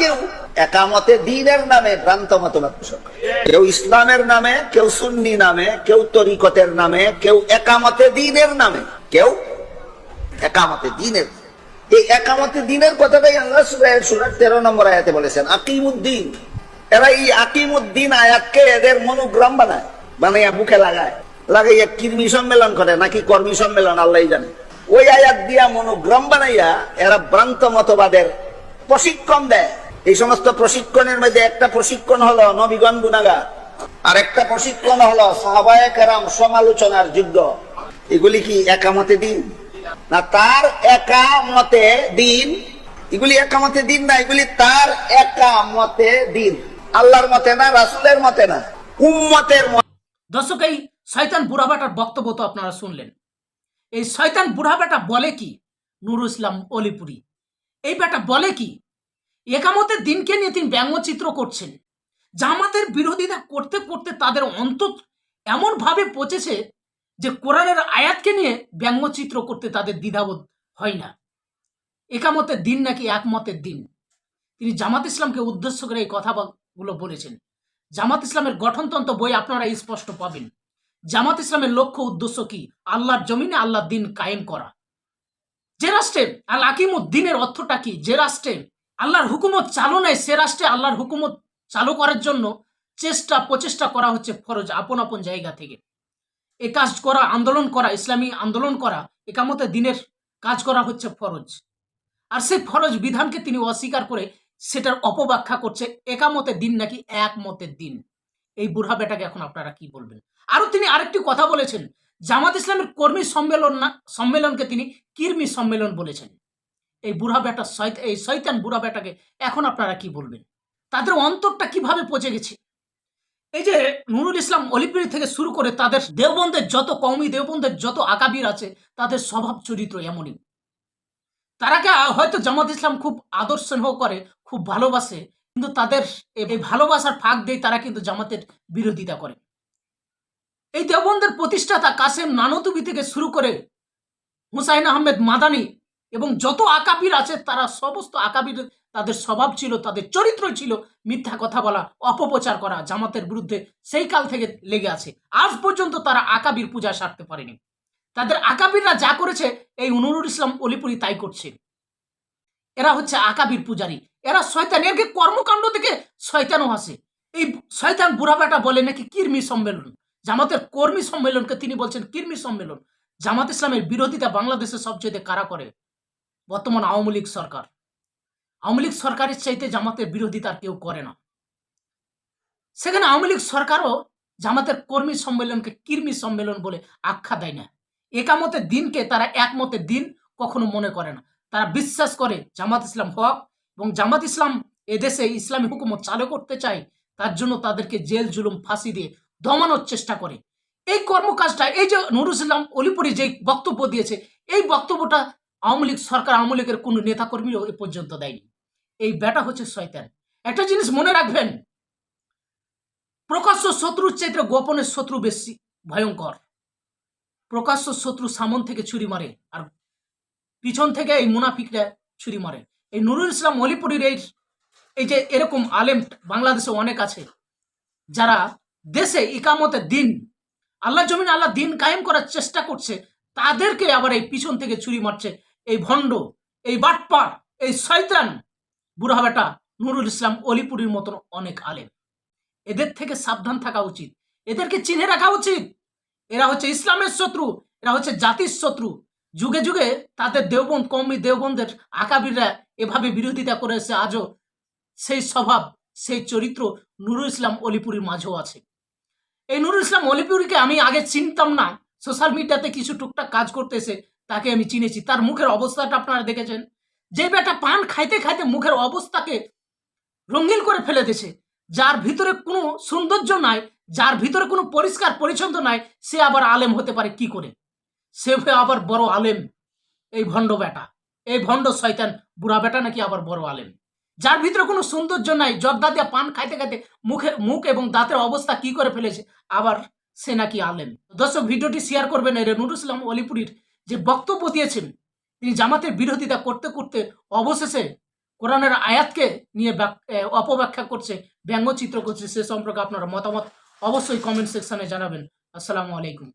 কেউ একামতে দিনের নামে ভ্রান্ত মতবাদ পোষণ করে। কেউ ইসলামের নামে, কেউ সুন্নি নামে, কেউ তরিকতের নামে, কেউ একামতে দিনের নামে, কেউ একামতে দিনের। এই একামতে দিনের কথাটাই আল্লাহ সুরার তেরো নম্বর আয়াতে বলেছেন, আকিমুদ্দিন। এরা এই আকিমুদ্দিন আয়াতকে এদের মনোগ্রাম বানায়, বানাইয়া বুকে লাগায়। লাগাইয়া কৃমি সম্মেলন করে, নাকি কর্মী সম্মেলন, আল্লাহ জানে। ওই আয়াত দিয়া মনোগ্রাম বানাইয়া এরা ভ্রান্ত মতবাদের প্রশিক্ষণ দেয়। এই সমস্ত প্রশিক্ষণের মধ্যে একটা প্রশিক্ষণ হলো নবীগণ গুনাগা আর একটা প্রশিক্ষণ হলো সাহাবায়ে সমালোচনার যোগ্য। এগুলি কি একামতে দিন? না, তার একামতে দিন। এগুলি একামতে দিন না, এগুলি তার একামতে দিন। আল্লাহর মতে না, রাসুলের মতে না, উম্মতের মতে। দর্শক, এই শয়তান বুড়াবাটার বক্তব্য তো আপনারা শুনলেন। এই শয়তান বুড়াবাটা বলে কি? নুর ইসলাম অলিপুরি। এই বেটা বলে কি? একামতের দিনকে নিয়ে তিনি ব্যঙ্গচিত্র করছেন। জামাতের বিরোধিতা করতে করতে তাদের অন্তর এমনভাবে পচেছে যে কোরআনের আয়াতকে নিয়ে ব্যঙ্গচিত্র করতে তাদের দ্বিধাবোধ হয় না। একামতের দিন নাকি একমতের দিন? তিনি জামাত ইসলামকে উদ্দেশ্য করে এই কথাগুলো বলেছেন। জামাত ইসলামের গঠনতন্ত্র বই আপনারা স্পষ্ট পাবেন। জামাত ইসলামের লক্ষ্য উদ্দেশ্য কি? আল্লাহর জমিনে আল্লাহর দিন কায়েম করা। যে রাষ্ট্রে আল আকিমুদ্দিনের অর্থটা কি? যে রাষ্ট্রে আল্লাহর হুকুমত চালু নেয় সে রাষ্ট্রে আল্লাহর হুকুমত চালু করার জন্য চেষ্টা, প্রচেষ্টা করা হচ্ছে ফরজ, আপন আপন জায়গা থেকে। এ কাজ করা, আন্দোলন করা, ইসলামী আন্দোলন করা, একামতে দিনের কাজ করা হচ্ছে ফরজ। আর সেই ফরজ বিধানকে তিনি অস্বীকার করে সেটার অপব্যাখ্যা করছে একামতের দিন নাকি একমতের দিন। এই বুড়া বেটাকে এখন আপনারা কি বলবেন? আরও তিনি আরেকটি কথা বলেছেন, জামাত ইসলামের কর্মী সম্মেলন না, সম্মেলনকে তিনি কিরমি সম্মেলন বলেছেন। এই বুড়া বেটা এই শয়তান বুড়া বেটাকে এখন আপনারা কি বলবেন? তাদের অন্তরটা কীভাবে পচে গেছে? এই যে নুরুল ইসলাম অলিপিরি থেকে শুরু করে তাদের দেওবন্দের যত কৌমি দেওবন্দের যত আকাবির আছে, তাদের স্বভাব চরিত্র এমনই। তারাকে হয়তো জামাত ইসলাম খুব আদর্শ করে, খুব ভালোবাসে, কিন্তু তাদের এই ভালোবাসার ফাঁক দিয়ে তারা কিন্তু জামাতের বিরোধিতা করে। এই দেওবন্দের প্রতিষ্ঠাতা কাসেম নানতুবি থেকে শুরু করে হুসাইন আহমেদ মাদানি এবং যত আকাবির আছে, তারা সমস্ত আকাবির তাদের স্বভাব ছিল, তাদের চরিত্র ছিল মিথ্যা কথা বলা, অপপ্রচার করা, জামাতের বিরুদ্ধে সেই কাল থেকে লেগে আছে। আজ পর্যন্ত তারা আকাবির পূজা সারতে পারেনি। তাদের আকাবিররা যা করেছে, এই অনুরুল ইসলাম অলিপুরি তাই করছে। এরা হচ্ছে আকাবির পূজারী। এরা শয়তান এরকে কর্মকাণ্ড থেকে শয়তানও হাসে। এই শয়তান বুড়া বেটা বলে নাকি কিরমি সম্মেলন? জামাতের কর্মী সম্মেলনকে তিনি বলছেন কিরমি সম্মেলন। জামাত ইসলামের বিরোধিতা বাংলাদেশে সবচেয়ে কারা করে? বর্তমান আওয়ামী লীগ সরকার। আওয়ামী লীগ সরকারের চাইতে জামাতের বিরোধিতা কেউ করে না। সেখানে আওয়ামী লীগ সরকারও জামাতের কর্মী সম্মেলনকে কিরমি সম্মেলন বলে আখ্যা দেয় না। একামতের দিনকে তারা একমতের দিন কখনো মনে করে না। তারা বিশ্বাস করে জামাত ইসলাম হক এবং জামাত ইসলাম এদেশে ইসলামী হুকুমত চালু করতে চায়, তার জন্য তাদেরকে জেল, জুলুম, ফাঁসি দিয়ে দমানোর চেষ্টা করে। এই কর্মকাজটা, এই যে নুরুল ইসলাম অলিপুরি যে বক্তব্য দিয়েছে, এই বক্তব্যটা আওয়ামী লীগ সরকার, আওয়ামী লীগের কোনো নেতাকর্মীও এ পর্যন্ত দেয়নি। এই ব্যাটা হচ্ছে শয়তান। একটা জিনিস মনে রাখবেন, প্রকাশ্য শত্রুর চাইতে গোপনের শত্রু বেশি, ভয়ঙ্কর। প্রকাশ্য শত্রু সামন থেকে ছুরি মারে আর পিছন থেকে এই মুনাফিকরা ছুরি মারে। এই নুরুল ইসলাম অলিপুরির এই এই যে এরকম আলেম বাংলাদেশে অনেক আছে, যারা দেশে ইকামতের দিন আল্লাহ জমিন আল্লাহ দিন কায়েম করার চেষ্টা করছে, তাদেরকে আবার এই পিছন থেকে ছুরি মারছে। এই ভণ্ড, এই বাটপার, এই শয়তান। বুড়া বেটা নুরুল ইসলাম অলিপুরির মতন অনেক আলেম। এদের থেকে সাবধান থাকা উচিত। এদেরকে চিনে রাখা উচিত। এরা হচ্ছে ইসলামের শত্রু, এরা হচ্ছে জাতির শত্রু। যুগে যুগে তাদের দেওবন্দ কৌমি দেওবন্দের আকাবিররা এভাবে বিরোধিতা করে এসে আজও সেই স্বভাব, সেই চরিত্র নুরুল ইসলাম অলিপুরির মাঝেও আছে। এই নুরুল ইসলাম অলিপুরিকে আমি আগে চিনতাম না। সোশ্যাল মিডিয়াতে কিছু টুকটাক কাজ করতে এসে তাকে আমি চিনেছি। তার মুখের অবস্থাটা আপনারা দেখেছেন। যে বেটা পান খাইতে খাইতে মুখের অবস্থাকে রঙিন করে ফেলে দিয়েছে, যার ভিতরে কোনো সৌন্দর্য নাই, যার ভিতরে কোনো পরিষ্কার পরিচ্ছন্ন নাই, সে আবার আলেম হতে পারে কি করে? সে আবার বড় আলেম, এই ভণ্ড বেটা এই ভণ্ড শয়তান, বুড়া বেটা নাকি আবার বড় আলেম। যার ভিতরে কোনো সৌন্দর্য নাই, জর্দা দিয়া পান খাইতে খাইতে মুখে মুখ এবং দাঁতের অবস্থা কি করে ফেলেছে, আবার সে নাকি আলেম। দর্শক, ভিডিওটি শেয়ার করবেন, এর নুরুল ইসলাম অলিপুরির যে বক্তব্য দিয়েছেন, তিনি জামাতের বিরোধিতা করতে করতে অবশেষে কোরআনের আয়াতকে নিয়ে অপব্যাখ্যা করছে, ব্যঙ্গচিত্র করছে, সে সম্পর্কে আপনারা মতামত অবশ্যই কমেন্ট সেকশনে জানাবেন। আসসালামু আলাইকুম।